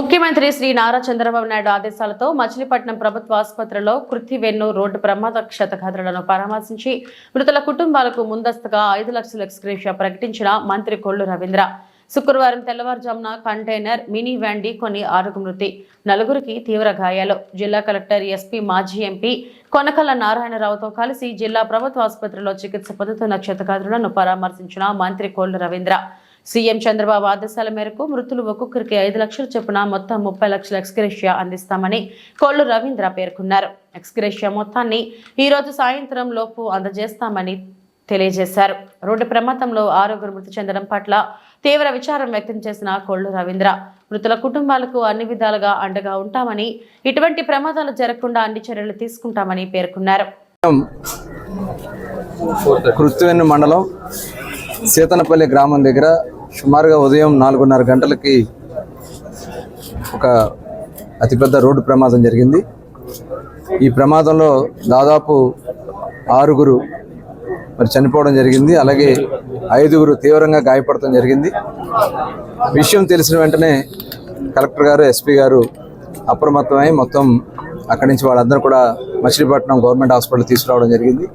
ముఖ్యమంత్రి శ్రీ నారా చంద్రబాబు నాయుడు ఆదేశాలతో మచిలీపట్నం ప్రభుత్వ ఆసుపత్రిలో కృత్తివెన్ను రోడ్డు ప్రమాద క్షతగాత్రులను పరామర్శించి మృతుల కుటుంబాలకు ముందస్తుగా ఐదు లక్షల ఎక్స్గ్రేషియా ప్రకటించిన మంత్రి కొల్లు రవీంద్ర. శుక్రవారం తెల్లవారుజామున కంటైనర్ మినీ వ్యాండీ కొన్ని ఆరుగు మృతి నలుగురికి తీవ్ర గాయాలు. జిల్లా కలెక్టర్ ఎస్పీ మాజీ ఎంపీ కొనకల్ల నారాయణరావుతో కలిసి జిల్లా ప్రభుత్వ ఆసుపత్రిలో చికిత్స పొందుతున్న క్షతగాత్రులను పరామర్శించిన మంత్రి కోళ్ళు రవీంద్ర. సీఎం చంద్రబాబు ఆదేశాల మేరకు మృతులు ఒక్కొక్కరికి ఐదు లక్షల చొప్పున మొత్తం ముప్పై లక్షల ఎక్స్గ్రేషియా అందిస్తామని కోళ్ళు రవీంద్ర పేర్కొన్నారు. ఎక్స్గ్రేషియా మొత్తాన్ని ఈ రోజు సాయంత్రం లోపు అందజేస్తామని తెలియజేశారు. రోడ్డు ప్రమాదంలో ఆరుగురు మృతి చెందడం పట్ల తీవ్ర విచారం వ్యక్తం చేసిన కోళ్ళు రవీంద్ర. మృతుల కుటుంబాలకు అన్ని విధాలుగా అండగా ఉంటామని ఇటువంటి ప్రమాదాలు జరగకుండా అన్ని చర్యలు తీసుకుంటామని పేర్కొన్నారు. కృత్తివెన్ను మండలం సీతనపల్లి గ్రామం దగ్గర సుమారుగా ఉదయం నాలుగున్నర గంటలకి ఒక అతిపెద్ద రోడ్డు ప్రమాదం జరిగింది. ఈ ప్రమాదంలో దాదాపు ఆరుగురు మరి చనిపోవడం జరిగింది. అలాగే ఐదుగురు తీవ్రంగా గాయపడటం జరిగింది. విషయం తెలిసిన వెంటనే కలెక్టర్ గారు ఎస్పీ గారు అప్రమత్తమై మొత్తం అక్కడి నుంచి వాళ్ళందరూ కూడా మచిలీపట్నం గవర్నమెంట్ హాస్పిటల్ తీసుకురావడం జరిగింది.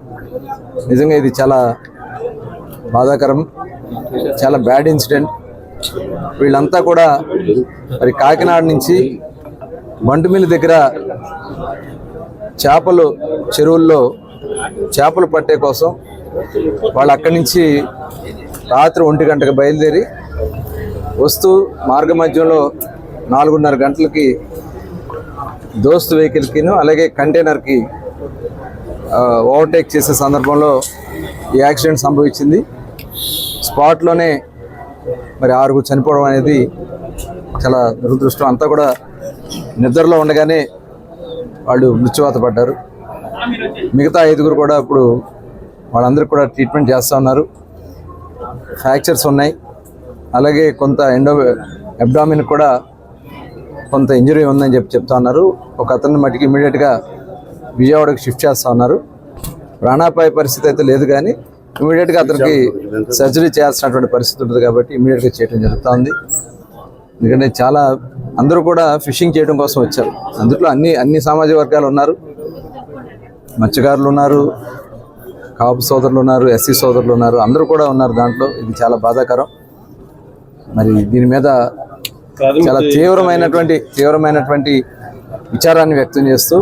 నిజంగా ఇది చాలా బాధాకరం. చాలా బ్యాడ్ ఇన్సిడెంట్ వీళ్ళంతా కూడా మరి కాకినాడ నుంచి బంటుమిల్లి దగ్గర చేపలు చెరువుల్లో చేపలు పట్టే కోసం వాళ్ళు అక్కడి నుంచి రాత్రి ఒంటి గంటకు బయలుదేరి వస్తూ మార్గ మధ్యంలో నాలుగున్నర గంటలకి దోస్త్ వెహికల్కిను అలాగే కంటైనర్కి ఓవర్టేక్ చేసే సందర్భంలో ఈ యాక్సిడెంట్ సంభవించింది. స్పాట్లోనే మరి ఆరుగురు చనిపోవడం అనేది చాలా దురదృష్టం. అంతా కూడా నిద్రలో ఉండగానే వాళ్ళు మృత్యువాత పడ్డారు. మిగతా ఐదుగురు కూడా ఇప్పుడు వాళ్ళందరూ కూడా ట్రీట్మెంట్ చేస్తూ ఉన్నారు. ఫ్రాక్చర్స్ ఉన్నాయి. అలాగే కొంత ఎండో అబ్డామిన్ కూడా కొంత ఇంజరీ ఉందని చెప్పి చెప్తా ఉన్నారు. ఒక అతన్ని మటుకు ఇమీడియట్గా విజయవాడకి షిఫ్ట్ చేస్తూ ఉన్నారు. ప్రాణాపాయ పరిస్థితి అయితే లేదు కానీ ఇమీడియట్గా అతనికి సర్జరీ చేయాల్సినటువంటి పరిస్థితి ఉంటుంది కాబట్టి ఇమీడియట్గా చేయడం జరుగుతూ ఉంది ఎందుకంటే చాలా అందరూ కూడా ఫిషింగ్ చేయడం కోసం వచ్చారు. అందులో అన్ని అన్ని సామాజిక వర్గాలు ఉన్నారు. మత్స్యకారులు ఉన్నారు కాపు సోదరులు ఉన్నారు ఎస్సీ సోదరులు ఉన్నారు అందరూ కూడా ఉన్నారు దాంట్లో. ఇది చాలా బాధాకరం. మరి దీని మీద చాలా తీవ్రమైనటువంటి తీవ్రమైనటువంటి విచారాన్ని వ్యక్తం చేస్తూ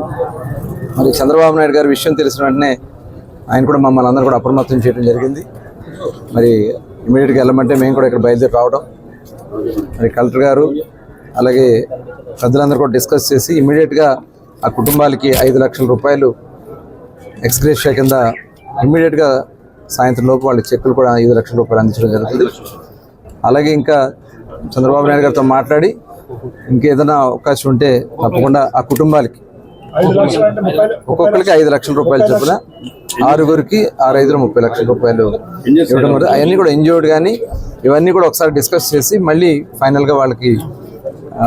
మరి చంద్రబాబు నాయుడు గారి విషయం తెలిసిన వెంటనే ఆయన కూడా మమ్మల్ని అందరూ కూడా అప్రమత్తం చేయడం జరిగింది. మరి ఇమీడియట్గా వెళ్ళమంటే మేము కూడా ఇక్కడ బయలుదేరి రావడం. మరి కలెక్టర్ గారు అలాగే పెద్దలందరూ కూడా డిస్కస్ చేసి ఇమీడియట్గా ఆ కుటుంబాలకి ఐదు లక్షల రూపాయలు ఎక్స్గ్రేషియా కింద ఇమీడియట్గా సాయంత్రం లోపు వాళ్ళ చెక్కులు కూడా ఐదు లక్షల రూపాయలు అందించడం జరుగుతుంది. అలాగే ఇంకా చంద్రబాబు నాయుడు గారితో మాట్లాడి ఇంకేదైనా అవకాశం ఉంటే తప్పకుండా ఆ కుటుంబాలకి ఒక్కొక్కరికి ఐదు లక్షల రూపాయలు చొప్పున ఆరుగురికి ఆరు ఐదులో ముప్పై లక్షల రూపాయలు ఇవ్వడం కూడా అవన్నీ కూడా ఇంజోర్డ్ కానీ ఇవన్నీ కూడా ఒకసారి డిస్కస్ చేసి మళ్ళీ ఫైనల్గా వాళ్ళకి ఆ,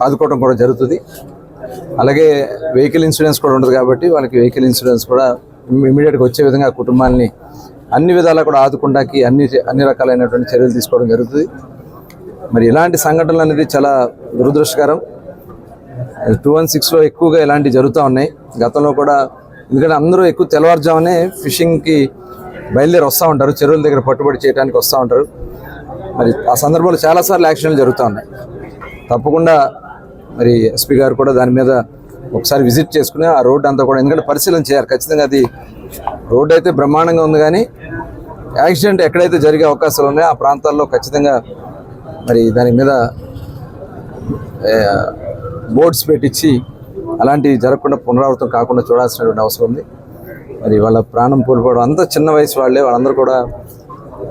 ఆదుకోవడం కూడా జరుగుతుంది. అలాగే వెహికల్ ఇన్సూరెన్స్ కూడా ఉంటుంది కాబట్టి వాళ్ళకి వెహికల్ ఇన్సూరెన్స్ కూడా ఇమీడియట్గా వచ్చే విధంగా కుటుంబాన్ని అన్ని విధాలా కూడా ఆదుకుంటాకి అన్ని అన్ని రకాలైనటువంటి చర్యలు తీసుకోవడం జరుగుతుంది. మరి ఇలాంటి సంఘటనలు అనేది చాలా దురదృష్టకరం. టూ వన్ సిక్స్లో ఎక్కువగా ఇలాంటివి జరుగుతూ ఉన్నాయి. గతంలో కూడా ఎందుకంటే అందరూ ఎక్కువ తెల్లవారుజామునే ఫిషింగ్కి బయలుదేరి వస్తూ ఉంటారు. చెరువుల దగ్గర పట్టుబడి చేయడానికి వస్తూ ఉంటారు. మరి ఆ సందర్భంలో చాలాసార్లు యాక్సిడెంట్లు జరుగుతూ ఉన్నాయి. తప్పకుండా మరి ఎస్పీ గారు కూడా దాని మీద ఒకసారి విజిట్ చేసుకుని ఆ రోడ్డు అంతా కూడా ఎందుకంటే పరిశీలన చేయాలి. ఖచ్చితంగా అది రోడ్డు అయితే బ్రహ్మాండంగా ఉంది కానీ యాక్సిడెంట్ ఎక్కడైతే జరిగే అవకాశాలు ఉన్నాయో ఆ ప్రాంతాల్లో ఖచ్చితంగా మరి దాని మీద బోర్డ్స్ పెట్టించి అలాంటివి జరగకుండా పునరావృతం కాకుండా చూడాల్సినటువంటి అవసరం ఉంది. మరి వాళ్ళ ప్రాణం కోల్పోవడం అంత చిన్న వయసు వాళ్ళే వాళ్ళందరూ కూడా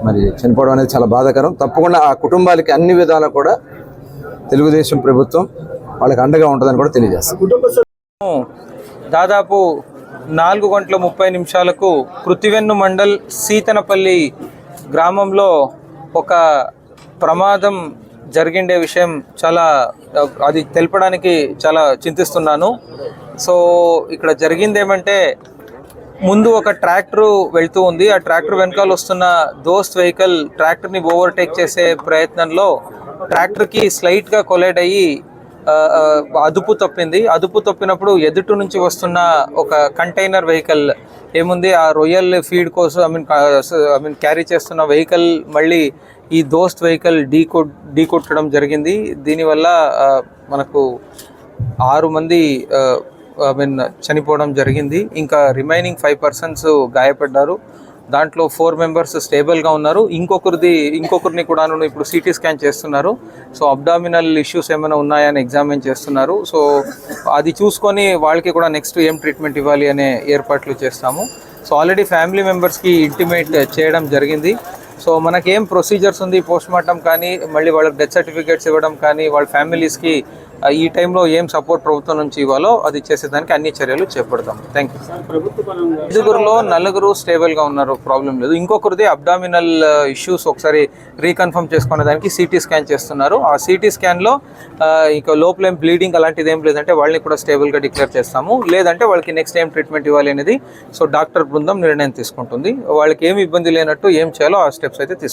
మరి చనిపోవడం అనేది చాలా బాధాకరం. తప్పకుండా ఆ కుటుంబాలకి అన్ని విధాలా కూడా తెలుగుదేశం ప్రభుత్వం వాళ్ళకి అండగా ఉంటుందని కూడా తెలియజేస్తాం దాదాపు నాలుగు గంటల ముప్పై నిమిషాలకు కృతివెన్ను మండల్ సీతనపల్లి గ్రామంలో ఒక ప్రమాదం జరిగిండే విషయం చాలా అది తెలపడానికి చాలా చింతిస్తున్నాను. సో ఇక్కడ జరిగింది ఏమంటే ముందు ఒక ట్రాక్టర్ వెళ్తూ ఉంది. ఆ ట్రాక్టర్ వెనకాల వస్తున్న దోస్త్ వెహికల్ ట్రాక్టర్ని ఓవర్టేక్ చేసే ప్రయత్నంలో ట్రాక్టర్కి స్లైట్గా కొలైడ్ అయ్యి అదుపు తప్పింది. అదుపు తప్పినప్పుడు ఎదుటి నుంచి వస్తున్న ఒక కంటైనర్ వెహికల్ ఏముంది? ఆ రొయ్యల్ ఫీడ్ కోసం I mean I mean carry చేస్తున్న వెహికల్ మళ్ళీ ఈ దోస్త్ వెహికల్ డీ కొ కొట్టడం జరిగింది. దీనివల్ల మనకు ఆరు మంది ఐ మీన్ చనిపోవడం జరిగింది. ఇంకా రిమైనింగ్ ఫైవ్ పర్సన్స్ గాయపడ్డారు. దాంట్లో ఫోర్ మెంబర్స్ స్టేబుల్గా ఉన్నారు. ఇంకొకరిది ఇంకొకరిని కూడా ఇప్పుడు సిటీ స్కాన్ చేస్తున్నారు. సో అబ్డామినల్ ఇష్యూస్ ఏమైనా ఉన్నాయని ఎగ్జామిన్ చేస్తున్నారు. సో అది చూసుకొని వాళ్ళకి కూడా నెక్స్ట్ ఏం ట్రీట్మెంట్ ఇవ్వాలి అనే ఏర్పాట్లు చేస్తాము. సో ఆల్రెడీ ఫ్యామిలీ మెంబర్స్కి ఇంటిమేట్ చేయడం జరిగింది. సో మనకి ఏం ప్రొసీజర్స్ ఉంది పోస్ట్ మార్టం కానీ మళ్ళీ వాళ్ళకి డెత్ సర్టిఫికేట్స్ ఇవ్వడం కానీ వాళ్ళ ఫ్యామిలీస్కి ఈ టైంలో ఏం సపోర్ట్ ప్రభుత్వం నుంచి ఇవ్వాలో అది చేసేదానికి అన్ని చర్యలు చేపడతాం. థ్యాంక్ యూ ఐదుగురులో నలుగురు స్టేబుల్గా ఉన్నారు ప్రాబ్లం లేదు. ఇంకొకరిది అబ్డామినల్ ఇష్యూస్ ఒకసారి రీకన్ఫర్మ్ చేసుకునే దానికి సిటీ స్కాన్ చేస్తున్నారు. ఆ సిటీ స్కాన్లో ఇక లోపల ఏం బ్లీడింగ్ అలాంటిది ఏం లేదంటే వాళ్ళని కూడా స్టేబుల్గా డిక్లేర్ చేస్తాము. లేదంటే వాళ్ళకి నెక్స్ట్ ఏం ట్రీట్మెంట్ ఇవ్వాలి అనేది సో డాక్టర్ బృందం నిర్ణయం తీసుకుంటుంది. వాళ్ళకి ఏమి ఇబ్బంది లేనట్టు ఏం చేయాలో ఆ స్టెప్స్ అయితే తీసుకుంటాం